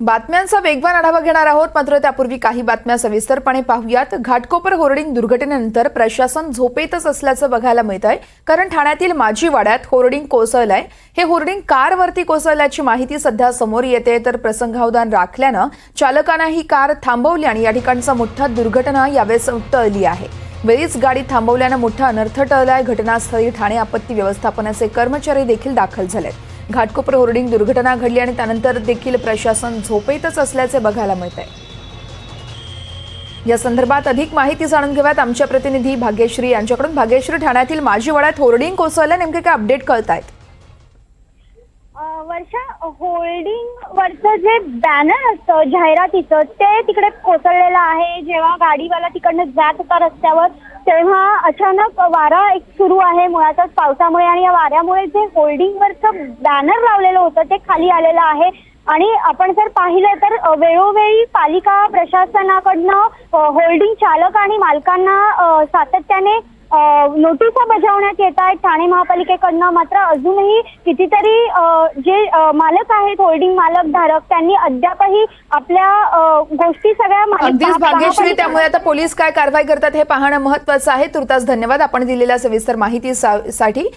बातम्यांचा वेगवान आढावा घेणार आहोत मात्र त्यापूर्वी काही बातम्या सविस्तरपणे पाहूयात. घाटकोपर होर्डिंग दुर्घटनेनंतर प्रशासन झोपेतच असल्याचं बघायला मिळत आहे कारण ठाण्यातील माजी वाड्यात होर्डिंग कोसळलंय. हे होर्डिंग कारवरती कोसळल्याची माहिती सध्या समोर येते. तर प्रसंगावधान राखल्यानं चालकानं ही कार थांबवली आणि या ठिकाणचा मोठा दुर्घटना यावेळेस टळली आहे. वेळीच गाडी थांबवल्यानं मोठा अनर्थ टळलाय. घटनास्थळी ठाणे आपत्ती व्यवस्थापनाचे कर्मचारी देखील दाखल झालेत. घाटकोपर होर्डिंग दुर्घटना घडली आणि त्यानंतर देखील प्रशासन झोपेतच असल्याचे बघायला मिळत आहे या संदर्भात अधिक माहिती जाणून घेऊयात आमच्या प्रतिनिधी भाग्यश्री. यांच्याकडून भाग्यश्री ठाण्यातील माजी वड्यात होर्डिंग कोसळलं नेमके काय अपडेट कळत आहेत वर्षा होल्डिंग वरचं जे बॅनर असतं जाहिरातीचं ते तिकडे कोसळलेलं आहे. जेव्हा गाडीवाला तिकडनं जात होता रस्त्यावर तेव्हा अचानक वारा एक सुरू आहे मुळातच पावसामुळे आणि या वाऱ्यामुळे जे होल्डिंगवरचं बॅनर लावलेलं होतं ते खाली आलेलं आहे. आणि आपण जर पाहिलं तर वेळोवेळी पालिका प्रशासनाकडनं होल्डिंग चालक आणि मालकांना सातत्याने नोटिसा बजावण्यात येत आहेत ठाणे महापालिकेकडनं. मात्र अजूनही कितीतरी जे मालक आहेत होल्डिंग मालक धारक त्यांनी अद्यापही आपल्या गोष्टी सगळ्या मालिक- अगदीच भाग्यश्री त्यामुळे आता पोलीस काय कारवाई करतात हे पाहणं महत्वाचं आहे. तुर्तास धन्यवाद. आपण दिलेल्या सविस्तर माहितीसाठी